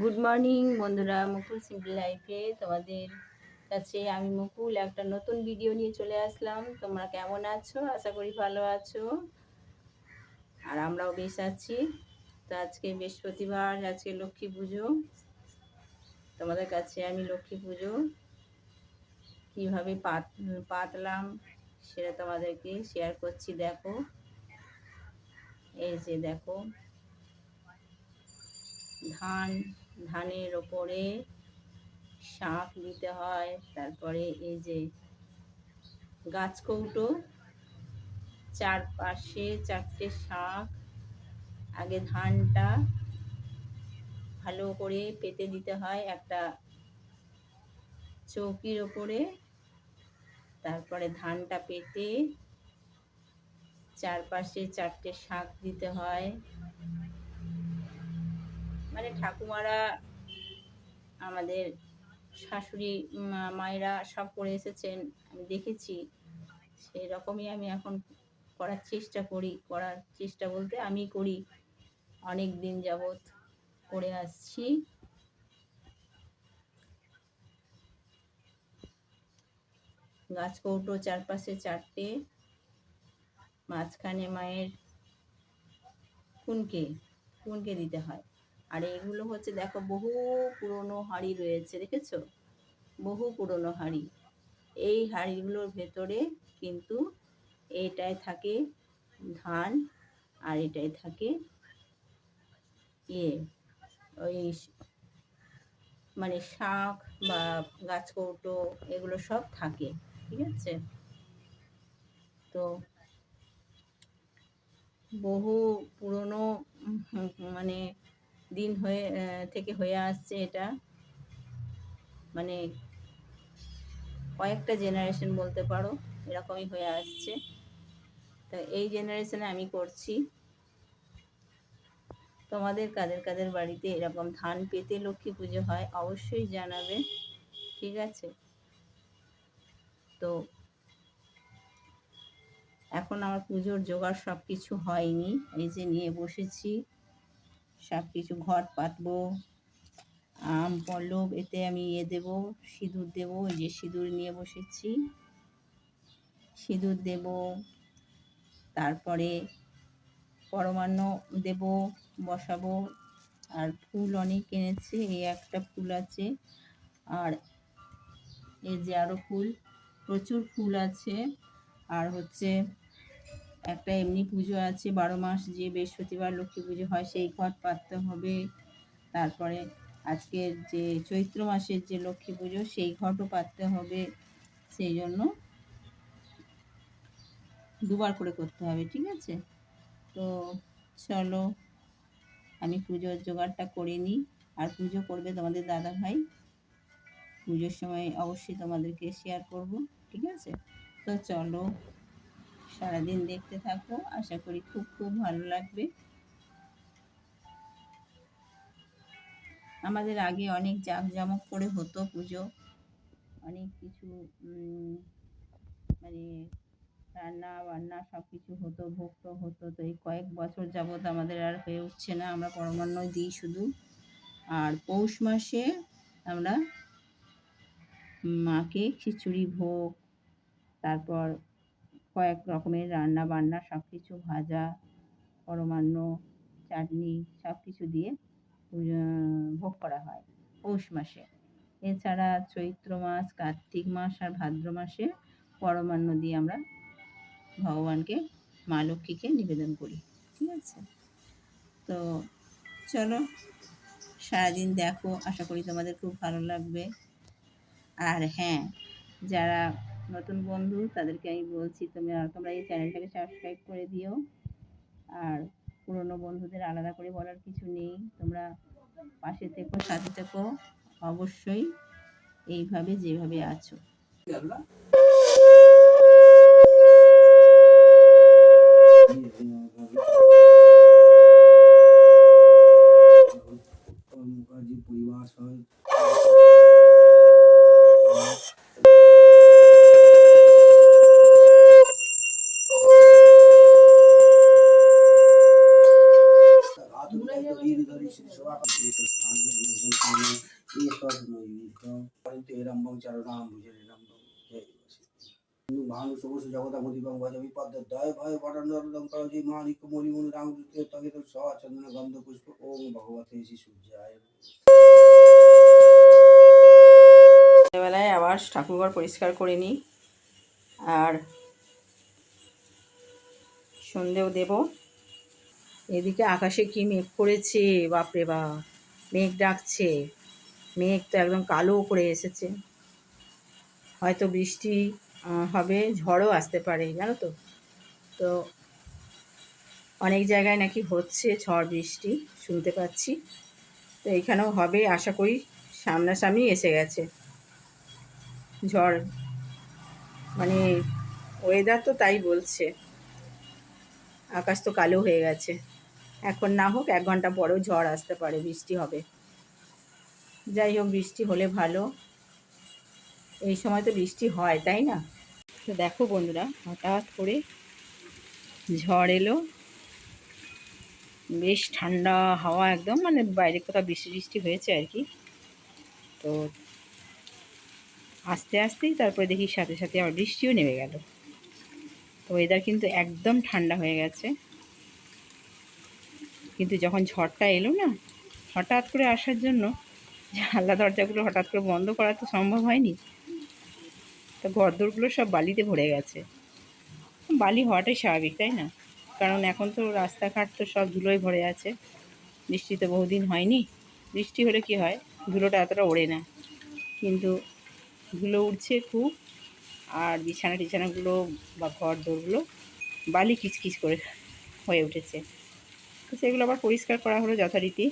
Good morning বন্ধুরা। মুকুল simple লাইফে তোমাদের কাছে আমি মুকুল একটা নতুন ভিডিও নিয়ে চলে আসলাম। তোমরা কেমন আছো? আশা করি ভালো আছো। আর আমরাও বেশ আছি। তো আজকে বৃহস্পতিবার, আজকে লক্ষ্মী পুজো। তোমাদের কাছে আমি লক্ষ্মী পুজো কীভাবে পাত, পাতলাম সেটা তোমাদেরকে শেয়ার করছি, দেখো। এই যে দেখো, ধান ধানের ওপরে শাঁখ দিতে হয়, তারপরে এই যে গাছ কৌটো, চারপাশে চারটে শাঁখ আগে ধানটা ভালো করে পেতে দিতে হয় একটা চৌকির ওপরে, তারপরে ধানটা পেতে চারপাশে চারটে শাঁখ দিতে হয়। মানে ঠাকুমারা, আমাদের শাশুড়ি মায়েরা সব করে এসেছেন, আমি দেখেছি। সেই রকমই আমি এখন করার চেষ্টা করি, করার চেষ্টা বলতে আমি করি। অনেক দিন যাবৎ করে আসছি। গাছ কৌটো চারপাশে চারটে মাঝখানে মায়ের কুনকে কুনকে দিতে হয়। আর এগুলো হচ্ছে দেখো বহু পুরনো হাঁড়ি রয়েছে, দেখেছ? বহু পুরনো হাঁড়ি। এই হাঁড়িগুলোর ভেতরে কিন্তু এটাই থাকে ধান আর এটাই থাকে ইয়ে ওই মানে শাঁখ বা গাছ কৌটো এগুলো সব থাকে, ঠিক আছে? তো বহু পুরনো মানে দিন হয়ে থেকে হয়ে আসছে এটা। মানে কয়েকটা জেনারেশন বলতে পারো, এরকমই হয়ে আসছে। তো এই জেনারেশনে আমি করছি। তোমাদের কাদের কাদের বাড়িতে এরকম ধান পেতে লক্ষ্মী পুজো হয় অবশ্যই জানাবে, ঠিক আছে? তো এখন আমার পুজোর জোগাড় সব কিছু হয়নি, এই যে নিয়ে বসেছি। সব কিছু ঘর পাতবো, আম পল্লব এতে আমি ইয়ে দেবো, সিঁদুর দেবো এই যে সিঁদুর নিয়ে বসেছি। সিঁদুর দেব, তারপরে পরমান্ন দেব, বসাবো, আর ফুল অনেক এনেছে, এই একটা ফুল আছে, আর এই যে আরও ফুল, প্রচুর ফুল আছে, আর হচ্ছে একটা এমনি পুজো আছে, বারো মাস যে বৃহস্পতিবার লক্ষ্মী পুজো হয় সেই ঘট পাততে হবে। তারপরে আজকের যে চৈত্র মাসের যে লক্ষ্মী পুজো সেই ঘটও পাততে হবে। সেই জন্য দুবার করে করতে হবে, ঠিক আছে? তো চলো, আমি পুজোর জোগাড়টা করে নিই। আর পুজো করবে তোমাদের দাদা ভাই। পুজোর সময় অবশ্যই তোমাদেরকে শেয়ার করব, ঠিক আছে? তো চলো। সারাদিন দেখতে থাকো। আশা করি খুব খুব ভালো লাগবে। আমাদের আগে অনেক জাঁকজমক করে হতো পুজো। অনেক কিছু মানে রান্না বান্না সব কিছু হতো, ভোগ হতো। তো এই কয়েক বছর যাবৎ আমাদের আর হয়ে উঠছে না। আমরা পরমান্ন দিই শুধু। আর পৌষ মাসে আমরা মাকে খিচুড়ি ভোগ, তারপর কয়েক রকমের রান্না বান্না সব কিছু ভাজা, পরমান্ন, চাটনি সব কিছু দিয়ে ভোগ করা হয় পৌষ মাসে। এছাড়া চৈত্র মাস, কার্তিক মাস আর ভাদ্র মাসে পরমান্ন দিয়ে আমরা ভগবানকে, মা লক্ষ্মীকে নিবেদন করি। ঠিক আছে? তো চলো, সারাদিন দেখো। আশা করি তোমাদের খুব ভালো লাগবে। আর হ্যাঁ যারা নতুন বন্ধু, তাদেরকে আমি বলছি, তোমরা তোমরা এই চ্যানেলটাকে সাবস্ক্রাইব করে দিও। আর পুরনো বন্ধুদের আলাদা করে বলার কিছু নেই। তোমরা পাশে থেকো, সাথে থেকো। অবশ্যই এইভাবে যেভাবে আছো। পরিবার সবসু জগদামদিবং ভজ বিপদ্দয় ভয় পটন্দরদং করজি মানিক মণি মুনি রাম দ্বিতীয় তগিত স চন্দন, গন্ধ, পুষ্প, ওম ভগবতে শ্রী সূর্যায় সন্ধ্যেবেলায় আবার ঠাকুরঘর পরিষ্কার করে নিই আর সন্ধেও দেব। এদিকে আকাশে কি মেঘ করেছে, বাপরে বা মেঘ ডাকছে, মেঘ তো একদম কালো করে এসেছে। হয়তো বৃষ্টি হবে, ঝড়ও আসতে পারে, জানো তো? তো অনেক জায়গায় নাকি হচ্ছে ঝড় বৃষ্টি, শুনতে পাচ্ছি। তো এখানেও হবে, আশা করি সামনাসামনি এসে গেছে। ঝড় মানে ওয়েদার তো তাই বলছে। আকাশ তো কালো হয়ে গেছে। এখন না হোক, এক ঘণ্টা পরেও ঝড় আসতে পারে, বৃষ্টি হবে। যাই হোক, বৃষ্টি হলে ভালো। এই সময় তো বৃষ্টি হয়, তাই না? তো দেখো বন্ধুরা, হঠাৎ করে ঝড় এলো। বেশ ঠান্ডা হাওয়া একদম মানে বাইরে কোথাও বৃষ্টি বৃষ্টি হয়েছে আর কি। তো আস্তে আস্তেই তারপরে দেখি সাথে সাথে আবার বৃষ্টিও নেমে গেল। তো ওয়েদার কিন্তু একদম ঠান্ডা হয়ে গেছে। কিন্তু যখন ঝড়টা এলো না, হঠাৎ করে আসার জন্য জানলা দরজাগুলো হঠাৎ করে বন্ধ করা তো সম্ভব হয়নি। তো ঘরদোরগুলো সব বালিতে ভরে গেছে। বালি হওয়াটাই স্বাভাবিক, তাই না? কারণ এখন তো রাস্তাঘাট তো সব ধুলোয় ভরে আছে। বৃষ্টি তো বহুদিন হয়নি। বৃষ্টি হলে কি হয়? ধুলোটা এতটা ওড়ে না। কিন্তু ধুলো উঠছে খুব, আর বিছানা টিছানাগুলো বা ঘর দোরগুলো বালি কিচকিচ করে হয়ে উঠেছে। তো সেগুলো আবার পরিষ্কার করা হলো যথারীতি।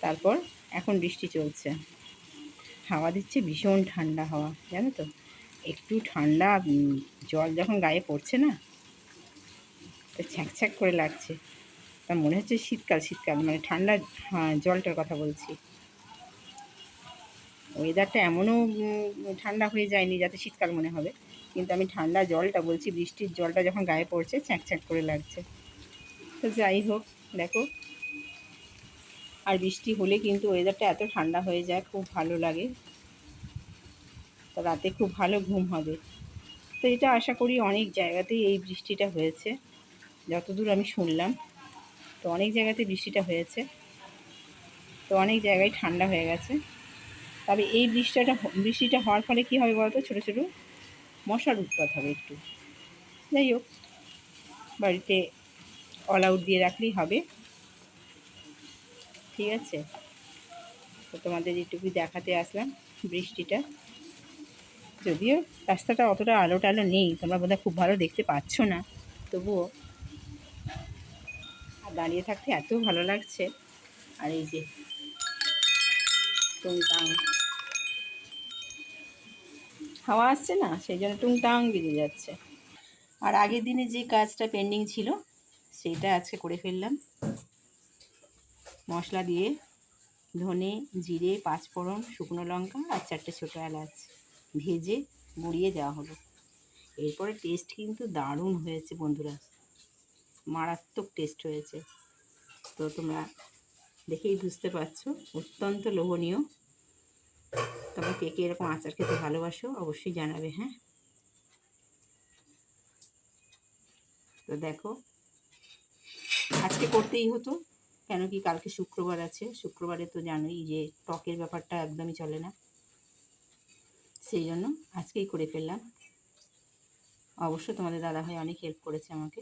তারপর এখন বৃষ্টি চলছে। হাওয়া দিচ্ছে, ভীষণ ঠান্ডা হাওয়া, জানো তো? একটু ঠান্ডা জল যখন গায়ে পড়ছে না, তো ছ্যাঁক ছ্যাঁক করে লাগছে। তা মনে হচ্ছে শীতকাল শীতকাল মানে ঠান্ডা হ্যাঁ জলটার কথা বলছি। ওয়েদারটা এমনও ঠান্ডা হয়ে যায়নি, যাতে শীতকাল মনে হবে। কিন্তু আমি ঠান্ডা জলটা বলছি, বৃষ্টির জলটা যখন গায়ে পড়ছে, ছ্যাঁক ছ্যাঁক করে লাগছে। তো যাই হোক, দেখো আর বৃষ্টি হলে কিন্তু ওয়েদারটা এত ঠান্ডা হয়ে যায়, খুব ভালো লাগে। তো রাতে খুব ভালো ঘুম হবে। তো এটা আশা করি অনেক জায়গাতেই এই বৃষ্টিটা হয়েছে। যতদূর আমি শুনলাম, তো অনেক জায়গাতে বৃষ্টিটা হয়েছে। তো অনেক জায়গায় ঠান্ডা হয়ে গেছে। তবে এই বৃষ্টিটা বৃষ্টিটা হওয়ার ফলে কী হবে বলতো? ছোটো ছোটো মশার উৎপাত হবে একটু। যাই হোক, বাড়িতে অল আউট দিয়ে রাখলেই হবে। ঠিক আছে? তো তোমাদের যেটুকু দেখাতে আসলাম বৃষ্টিটা। যদিও রাস্তাটা অতটা আলো টালো নেই, তোমরা বোধহয় খুব ভালো দেখতে পাচ্ছ না। তবুও আর দাঁড়িয়ে থাকতে এত ভালো লাগছে। আর এই যে টুংটাং। হাওয়া আসছে না? সেই জন্য টুংটাং বেজে যাচ্ছে। আর আগের দিনে যে কাজটা পেন্ডিং ছিল, সেইটা আজকে করে ফেললাম। মশলা দিয়ে ধনে, জিরে, পাঁচফোড়ন, শুকনো লঙ্কা আর চারটে ছোটো এলাচ ভেজে গুঁড়িয়ে দেওয়া হলো। এরপরে টেস্ট কিন্তু দারুণ হয়েছে বন্ধুরা। মারাত্মক টেস্ট হয়েছে। তো তোমরা দেখেই বুঝতে পারছ, অত্যন্ত লোভনীয়। তোমরা কে কে এরকম আচার খেতে ভালোবাসো অবশ্যই জানাবে হ্যাঁ? তো দেখো, আজকে করতেই হতো। কেন কি কালকে শুক্রবার আছে? শুক্রবারে তো জানোই যে টকের ব্যাপারটা একদমই চলে না। সেই জন্য আজকেই করে ফেললাম। অবশ্য তোমাদের দাদাভাই অনেক হেল্প করেছে আমাকে।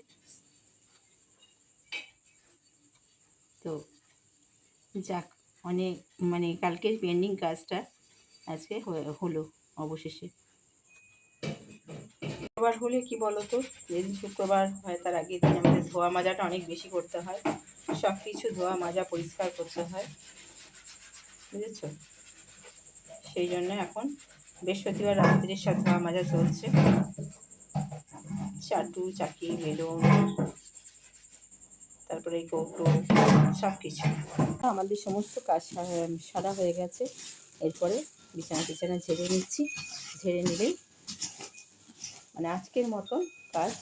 তো যাক, অনেক মানে কালকের পেন্ডিং কাজটা আজকে হলো অবশেষে। শুক্রবার হলে কি বলো তো যেদিন শুক্রবার হয় তার আগের দিন আমাদের ধোয়া মাজাটা অনেক বেশি করতে হয়। সব কিছু ধোয়া মাজা পরিষ্কার করতে হয়। বুঝেছ? সেই জন্য এখন বৃহস্পতিবার রাত্রির সাথে ধোয়া মাজা চলছে। চাটু, চাকি, বেলুন, তারপরে এই কৌটো সব কিছু আমাদের সমস্ত কাজ সারা হয়ে গেছে। এরপরে বিছানা টিছানা ঝেড়ে নিচ্ছি। ঝেড়ে নিলেই মানে আজকের মতন কাজ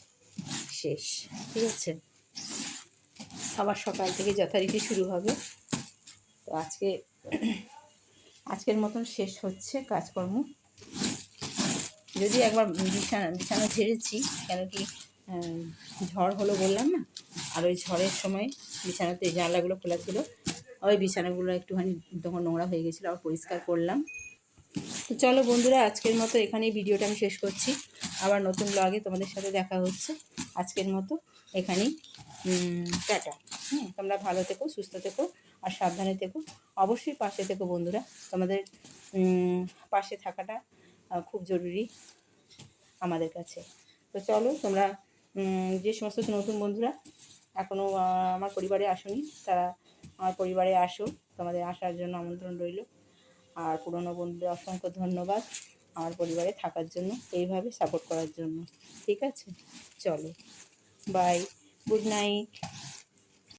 শেষ। ঠিক আছে? আবার সকাল থেকে যথারীতি শুরু হবে। তো আজকে, আজকের মতন শেষ হচ্ছে কাজকর্ম। যদি একবার বিছানা বিছানা ঝেড়েছি, কেন কি ঝড় হলো বললাম না? আর ওই ঝড়ের সময় বিছানাতে জানলাগুলো খোলা ছিল। ওই বিছানাগুলো একটুখানি তখন নোংরা হয়ে গেছিল, আবার পরিষ্কার করলাম। তো চলো বন্ধুরা, আজকের মতো এখানেই ভিডিওটা আমি শেষ করছি। আবার নতুন ব্লগে তোমাদের সাথে দেখা হচ্ছে। আজকের মতো এখানেই। টাটা। হুম, তোমরা ভালো থেকো, সুস্থ থেকো আর সাবধানে থেকো। অবশ্যই পাশে থেকো বন্ধুরা। তোমাদের পাশে থাকাটা খুব জরুরি আমাদের কাছে। তো চলো তোমরা যে সমস্ত নতুন বন্ধুরা এখনও আমার পরিবারে আসোনি, তারা আমার পরিবারে আসো। তোমাদের আসার জন্য আমন্ত্রণ রইল। আর পুরনো বন্ধুদের অসংখ্য ধন্যবাদ আমার পরিবারে থাকার জন্য, এইভাবে সাপোর্ট করার জন্য। ঠিক আছে? চলো। Bye good night